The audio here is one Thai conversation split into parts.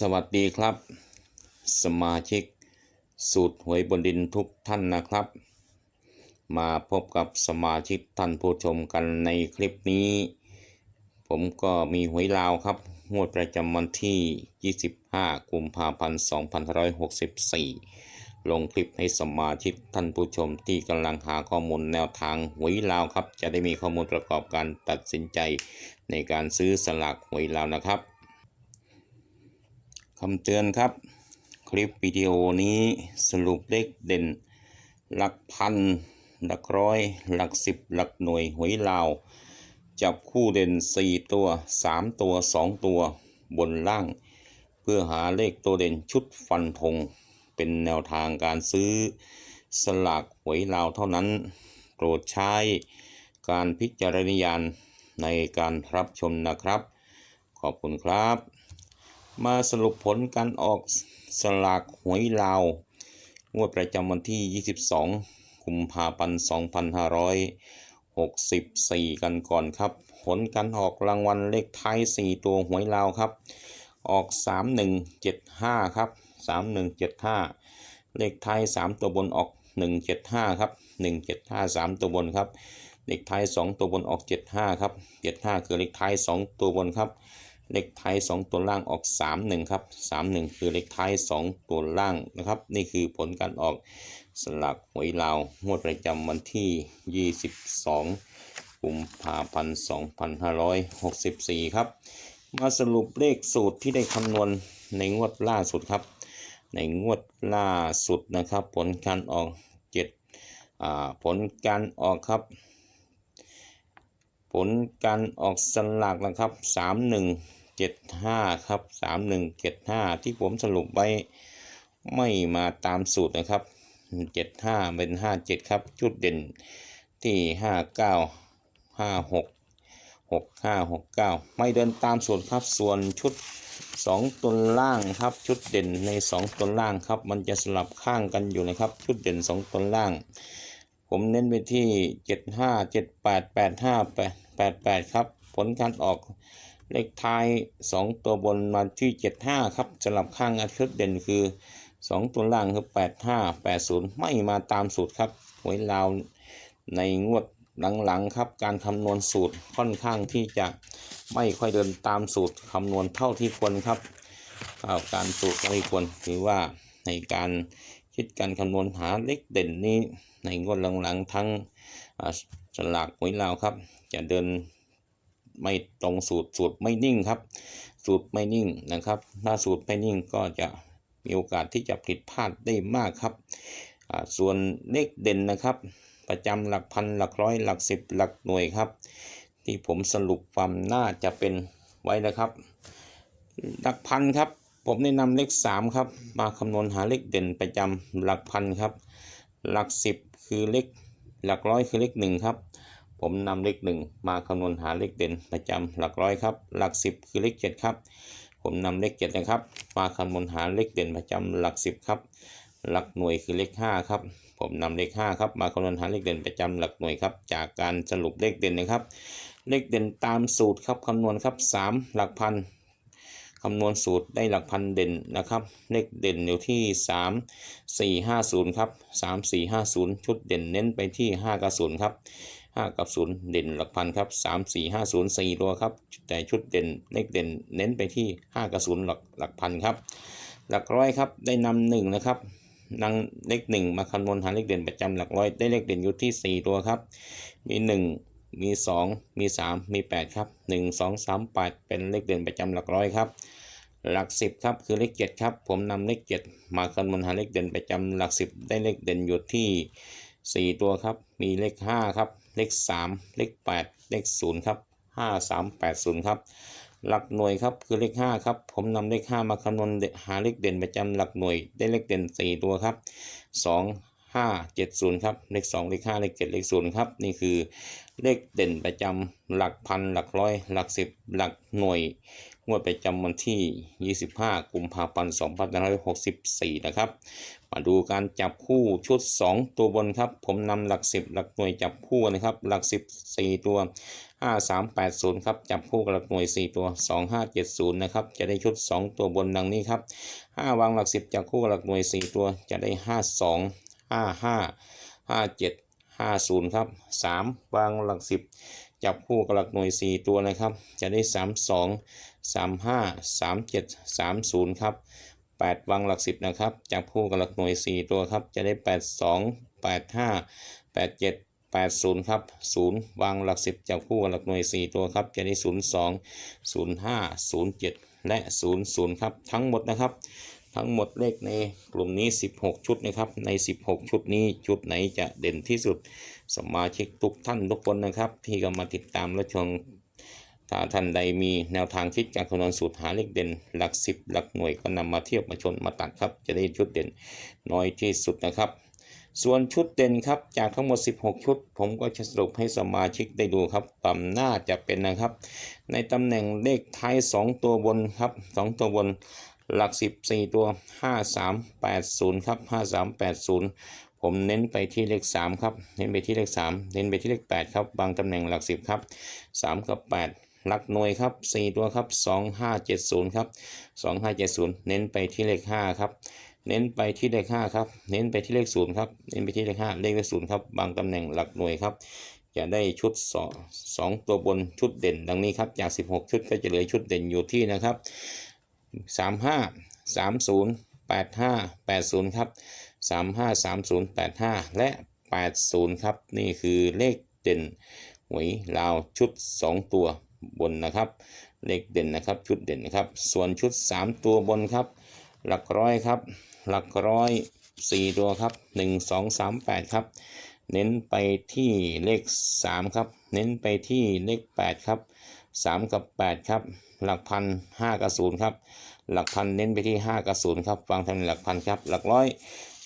สวัสดีครับ สมาชิก สูตรหวยบนดินทุกท่านนะครับ มาพบกับสมาชิกท่านผู้ชมกันในคลิปนี้ ผมก็มีหวยลาวครับ งวดประจำวันที่ 25 กุมภาพันธ์2564 ลงคลิปให้สมาชิกท่านผู้ชมที่กำลังหาข้อมูลแนวทางหวยลาวครับ จะได้มีข้อมูลประกอบการตัดสินใจในการซื้อสลากหวยลาวนะครับ คำเตือนครับ คลิปวิดีโอนี้สรุปเลขเด่น หลักพัน หลักร้อย หลักสิบ หลักหน่วยหวยลาว จับคู่เด่น 4 ตัว 3 ตัว 2 ตัวบนล่าง เพื่อหาเลขตัวเด่นชุดฟันธงเป็นแนวทางการซื้อสลากหวยลาวเท่านั้น โปรดใช้การพิจารณญาณในการรับชมนะครับ ขอบคุณครับ มาสรุปผลการออกสลากหวยลาว งวดประจำวันที่ 22 กุมภาพันธ์ 2564 กันก่อนครับ ผลการออกรางวัลเลขท้าย 4 ตัวหวยลาวครับ ออก 3175 ครับ 3175 เลขท้าย 3 ตัวบนออก 175 ครับ 175 3 ตัวบนครับเลขท้าย 2 ตัวบนออก 75 ครับ 75 คือเลขท้าย 2 ตัวบนครับ เลขท้าย 2 ตัวล่างออก 31 ครับ 31 คือเลขท้าย 2 ตัวล่างนะครับ นี่คือผลการออกสลากหวยลาวงวดประจำวันที่ 22กุมภาพันธ์2564 ครับ มาสรุปเลขสูตรที่ได้คำนวณในงวดล่าสุดครับ ในงวดล่าสุดนะครับ ผลการออก7อ่าผลการออกครับผลการออกสลากนะครับ 75ครับ3175 ที่ผมสรุปไว้ไม่มาตามสูตรนะครับ 75 เป็น 57 ครับชุดเด่นที่ 59 56 65 69 ไม่เดินตามสูตรครับส่วนชุด 2ตัวล่างครับชุดเด่นใน 2ตัวล่างครับ มันจะสลับข้างกันอยู่นะครับ ชุดเด่น 2ตัวล่าง ผมเน้นไปที่ 75 78 85 88 ครับ ผลการออก เลขท้าย 2 ตัวบนมาที่ 75 ครับสลับข้างอันชุดเด่นคือ 2 ตัวล่างคือ 85 80 ไม่มาตามสูตรครับหวยลาวในงวดหลังๆครับ การคำนวณสูตรค่อนข้างที่จะไม่ค่อยเดินตามสูตรคำนวณเท่าที่ควรครับอ่าการสูตรเท่าที่ควรถือว่าในการคิดการคำนวณหาเลขเด่นนี้ในงวดหลังๆทั้งสลากหวยลาวครับ จะเดิน ไม่ตรงสูตรสูตรไม่นิ่งครับ สูตรไม่นิ่งนะครับ ถ้าสูตรไม่นิ่งก็จะมีโอกาสที่จะผิดพลาดได้มากครับ ส่วนเลขเด่นนะครับ ประจำหลักพันหลักร้อยหลักสิบหลักหน่วยครับ ที่ผมสรุปความน่าจะเป็นไว้นะครับ หลักพันครับ ผมแนะนำเลขสามครับ มาคำนวณหาเลขเด่นประจำหลักพันครับ หลักสิบคือเลขหลักร้อยคือเลขหนึ่งครับ ผมนำเลขหนึ่งมาคำนวณหาเลขเด่นประจำหลักร้อยครับ หลักสิบคือเลขเจ็ดครับ ผมนำเลขเจ็ดนะครับ มาคำนวณหาเลขเด่นประจำหลักสิบครับ หลักหน่วยคือเลขห้าครับ ผมนำเลขห้าครับ มาคำนวณหาเลขเด่นประจำหลักหน่วยครับ จากการสรุปเลขเด่นนะครับ เลขเด่นตามสูตรครับคำนวณครับสามหลักพันคำนวณสูตรได้หลักพันเด่นนะครับ เลขเด่นอยู่ที่สามสี่ห้าศูนย์ครับสามสี่ห้าศูนย์ชุดเด่นเน้นไปที่ห้ากับศูนครับ ห้ากับศูนเด่นหลักพันครับสามสี่ห้าศูนย์สี่ตัวครับ แต่ชุดเด่นเลขเด่นเน้นไปที่ห้ากับศูนหลักหลักพันครับ หลักร้อยครับได้นำหนึ่งนะครับนำเลขหนึ่งมาคำนวณหาเลขเด่นประจำหลักร้อยได้เลขเด่นอยู่ที่สี่ตัวครับ มีหนึ่งมีสองมีสามมีแปดครับหนึ่งสองสามแปดเป็นเลขเด่นประจำหลักร้อยครับหลักสิบครับ คือเลขเจ็ดครับ ผมนำเลขเจ็ดมาคำนวณหาเลขเด่นประจำหลักสิบได้เลขเด่นอยู่ที่สี่ตัวครับ มีเลขห้าครับ เลขสามเลขแปดเลขศูนย์ครับห้าสามแปดศูนย์ครับหลักหน่วยครับคือเลขห้าครับผมนำเลขห้ามาคำนวณหาเลขเด่นประจำหลักหน่วยได้เลขเด่นสี่ตัวครับสองห้าเจ็ดศูนย์ครับเลขสองเลขห้าเลขเจ็ดเลขศูนย์ครับนี่คือเลขเด่นประจำหลักพันหลักร้อยหลักสิบหลักหน่วย งวดประจำวันที่ 25 กุมภาพันธ์ 2564 นะครับ มาดูการจับคู่ชุด 2 ตัวบนครับ ผมนำหลัก 10 หลักหน่วยจับคู่นะครับ หลัก 10 4 ตัว 5380 ครับ จับคู่กับหลักหน่วย 4 ตัว 2570 นะครับ จะได้ชุด 2 ตัวบนดังนี้ครับ 5 วางหลัก 10 จับคู่กับหลักหน่วย 4 ตัว จะได้ 52 55 57 50 ครับ 3 วางหลัก 10 จับคู่กับหลักหน่วย 4 ตัวนะครับ จะได้ 32 35 37 30 ครับ 8วางหลัก 10 นะครับจับคู่กับหลักหน่วย 4 ตัวครับ จะได้ 82 85 87 80 ครับ 0 วางหลัก 10จับคู่กับหลักหน่วย 4 ตัวครับ จะได้ 02 05 07 และ 00 ครับ ทั้งหมดนะครับ ทั้งหมดเลขในกลุ่มนี้ 16 ชุดนะครับ ใน 16 ชุดนี้ ชุดไหนจะเด่นที่สุด สมาชิกทุกท่านทุกคนนะครับ ที่ก็มาติดตามและชม ถ้าท่านใดมีแนวทางคิดการคำนวณสูตรหาเลขเด่น หลักสิบหลักหน่วยก็นำมาเทียบมาชนมาตัดครับ จะได้ชุดเด่นน้อยที่สุดนะครับ ส่วนชุดเด่นครับจากทั้งหมด 16 ชุด ผมก็จะสรุปให้สมาชิกได้ดูครับตำหน้าจะเป็นนะครับ ในตำแหน่งเลขท้าย 2 ตัวบนครับ 2 ตัวบนหลัก 14 ตัว 5380 ครับ 5380 ผมเน้นไปที่เลข 3 ครับ เน้นไปที่เลข 3 เน้นไปที่เลข 8 ครับ บางตำแหน่งหลัก 10 ครับ 3 กับ 8 หลักหน่วยครับ 4 ตัวครับ 2570 ครับ 2570 เน้นไปที่เลข 5 ครับ เน้นไปที่เลข 5 ครับ เน้นไปที่เลข 0 ครับ เน้นไปที่เลข 5 เลขเลข0ครับ บางตำแหน่งหลักหน่วยครับ จะได้ชุด 2 ตัวบนชุดเด่นดังนี้ครับ จาก 16 ชุดก็จะเหลือชุดเด่นอยู่ที่นะครับ 35 30 85 80 ครับ 35 30 85 และ 80 ครับ นี่คือเลขเด่นหวยลาวชุด 2 ตัว บนนะครับเลขเด่นนะครับชุดเด่นนะครับส่วนชุด 3 ตัวบนครับ หลักร้อยครับ หลักร้อย 4 ตัวครับ 1 2 3 8 ครับ เน้นไปที่เลข 3 ครับ เน้นไปที่เลข 8 ครับ 3 กับ 8 ครับ หลักพัน5กับ0ครับหลักพันเน้นไปที่ 5 กับ0ครับวางทำเป็นหลักพันครับหลักร้อย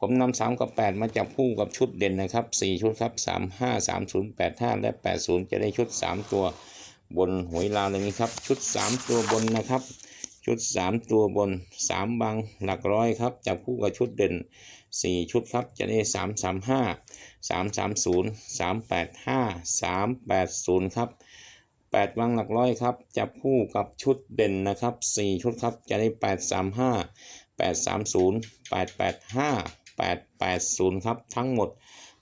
ผมนำ3กับ8มาจับคู่กับชุดเด่นนะครับ4ชุดครับ3 5 3 0 8 5และ80จะได้ชุด3ตัว บนหวยลาวอย่างนี้ครับ ชุด 3 ตัวบนนะครับ ชุด 3 ตัวบน 3 บางหลักร้อยครับจับคู่กับชุดเด่น 4 ชุดครับ จะได้ 3 3 5 3 3 0 3 8 5 3 8 0 ครับ8วางหลักร้อยครับ จับคู่กับชุดเด่นนะครับ 4 ชุดครับ จะได้ 8 3 5 8 3 0 8 8 5 8 8 0 ครับ ทั้งหมด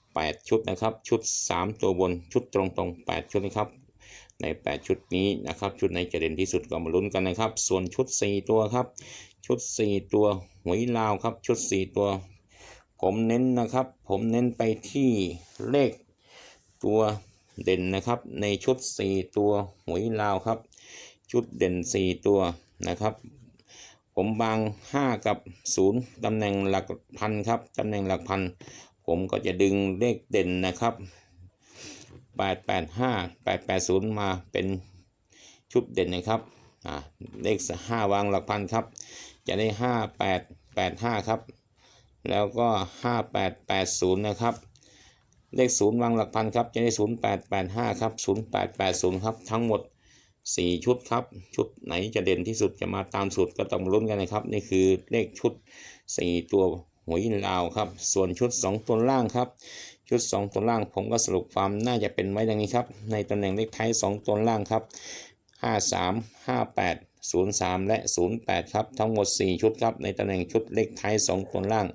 8 ชุดนะครับ ชุด 3 ตัวบนชุดตรงๆ 8 ชุดนะครับ ใน 8 ชุดนี้นะครับ ชุดไหนจะเด่นที่สุดก็มาลุ้นกันนะครับ ส่วนชุด 4 ตัวครับ ชุด 4 ตัวหวยลาวครับ ชุด 4 ตัว ผมเน้นนะครับ ผมเน้นไปที่เลขตัวเด่นนะครับ ในชุด 4 ตัวหวยลาวครับ ชุดเด่น 4 ตัวนะครับผมบาง 5 กับ 0ตำแหน่งหลักพันครับตำแหน่งหลักพัน ผมก็จะดึงเลขเด่นนะครับ 885 880 มาเป็นชุดเด่นนะครับเลข5วางหลักพันครับ จะได้ 5885 ครับ แล้วก็ 5880 นะครับ เลข0วางหลักพันครับ จะได้ 0885 ครับ 0880 ครับ ทั้งหมด 4 ชุดครับ ชุดไหนจะเด่นที่สุดจะมาตามสูตรก็ต้องลุ้นกันนะครับ นี่คือเลขชุด 4 ตัวหวยลาวครับ ส่วนชุด 2 ตัวล่างครับ ชุด 2 ตัวล่างผมก็สรุปความน่าจะเป็นไว้ดังนี้ครับ ในตำแหน่งเลขท้าย 2 ตัวล่างครับ 53 58 03 และ 08 ครับทั้งหมด 4 ชุดครับในตำแหน่งชุดเลขท้าย 2 ตัวล่าง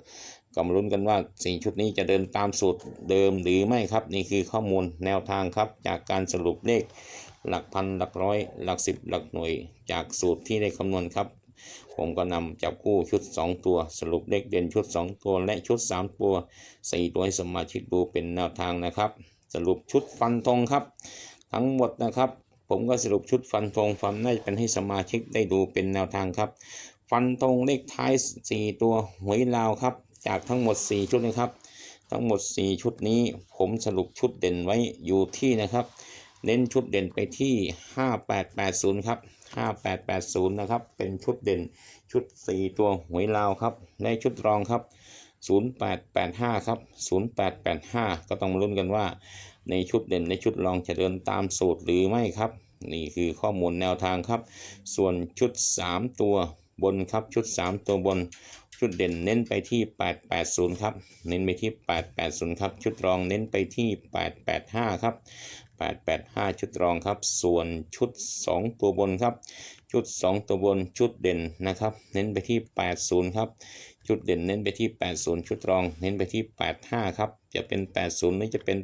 ก็มาลุ้นกันว่า4ชุดนี้จะเดินตามสูตรเดิมหรือไม่ครับ นี่คือข้อมูลแนวทางครับ จากการสรุปเลขหลักพันหลักร้อย หลักสิบหลักหน่วย จากสูตรที่ได้คำนวณครับ ผมก็นำจับคู่ชุด 2 ตัว สรุปเลขเด่นชุด 2 ตัว และชุด 3 ตัว 4 ตัวให้สมาชิกดูเป็นแนวทางนะครับ สรุปชุดฟันธงครับ ทั้งหมดนะครับ ผมก็สรุปชุดฟันธงฟันน่าจะเป็นให้สมาชิกได้ดูเป็นแนวทางครับ ฟันธงเลขท้าย 4 ตัวหวยลาวครับ จากทั้งหมด 4 ชุดนะครับ ทั้งหมด 4 ชุดนี้ ผมสรุปชุดเด่นไว้อยู่ที่นะครับเน้นชุดเด่นไปที่ 5880 ครับ 5880 นะครับ เป็นชุดเด่นชุด 4 ตัวหวยลาวครับในชุดรองครับ 0885 ครับ 0885 ก็ต้องมาลุ้นกันว่า ในชุดเด่นในชุดรองจะเดินตามสูตรหรือไม่ครับ นี่คือข้อมูลแนวทางครับ ส่วนชุด 3 ตัวบนครับชุด 3 ตัวบนชุดเด่นเน้นไปที่ 880 ครับ เน้นไปที่ 880 ครับ ชุดรองเน้นไปที่ 885 ครับ 885 ชุดรองครับ ส่วนชุด 2 ตัวบนครับ ชุด 2 ตัวบนชุดเด่นนะครับ เน้นไปที่ 80 ครับ ชุดเด่นเน้นไปที่ 80 ชุดรอง เน้นไปที่ 85 ครับ จะเป็น 80 หรือจะเป็น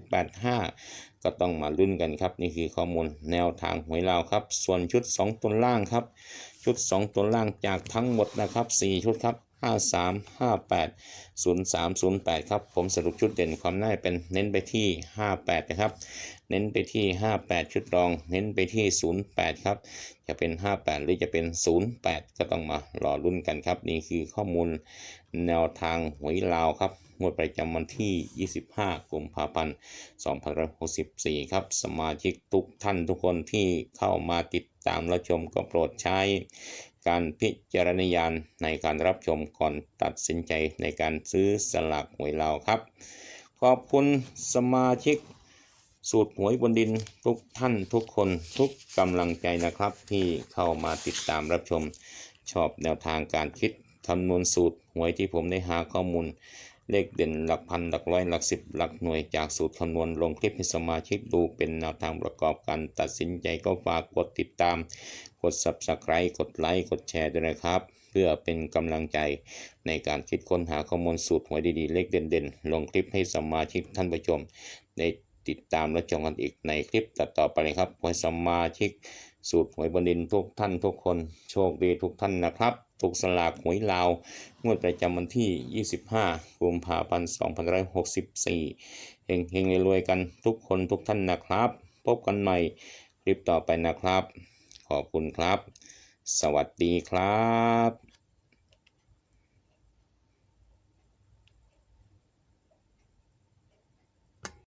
85 ก็ต้องมาลุ้นกันครับ นี่คือข้อมูลแนวทางหวยลาครับ ส่วนชุด 2 ตัวล่างครับ ชุด 2 ตัวล่างจากทั้งหมดนะครับ 4 ชุดครับ 53 58 03 08 ครับ ผมสรุปชุดเด่นความน่าเป็นเน้นไปที่ 58 นะครับ เน้นไปที่ 58 ชุดรอง เน้นไปที่ 08 ครับ จะเป็น 58 หรือจะเป็น 08 ก็ต้องมารอรุ่นกันครับ นี่คือข้อมูลแนวทางหวยลาวครับงวดประจำวันที่ 25 กุมภาพันธ์ 2564 ครับ สมาชิกทุกท่านทุกคนที่เข้ามาติดตามรับชมก็โปรดใช้ การพิจารณญาณในการรับชมก่อนตัดสินใจในการซื้อสลากหวยลาวครับ ขอบคุณสมาชิกสูตรหวยบนดินทุกท่านทุกคนทุกกำลังใจนะครับ ที่เข้ามาติดตามรับชม ชอบแนวทางการคิดคำนวณสูตรหวยที่ผมได้หาข้อมูล เลขเด่นหลักพันหลักร้อยหลักสิบหลักหน่วยจากสูตรคำนวณลงคลิปให้สมาชิกดูเป็นแนวทางประกอบการตัดสินใจก็ฝากกดติดตาม กด subscribe กดไลค์กดแชร์ด้วยนะครับ เพื่อเป็นกำลังใจในการคิดค้นหาข้อมูลสูตรหวยดีๆ เลขเด่นๆ ลงคลิปให้สมาชิกท่านผู้ชมได้ติดตามและชมกันอีกในคลิปต่อๆไปเลยครับขอให้สมาชิกสูตรหวยบนดินทุกท่านทุกคนโชคดีทุกท่านนะครับ ถูกสลากหวยลาว งวดประจำวันที่ 25กุมภาพันธ์2564เฮงเฮงๆรวยๆกันทุกคนทุกท่านนะครับ พบกันใหม่คลิปต่อไปนะครับ ขอบคุณครับ สวัสดีครับ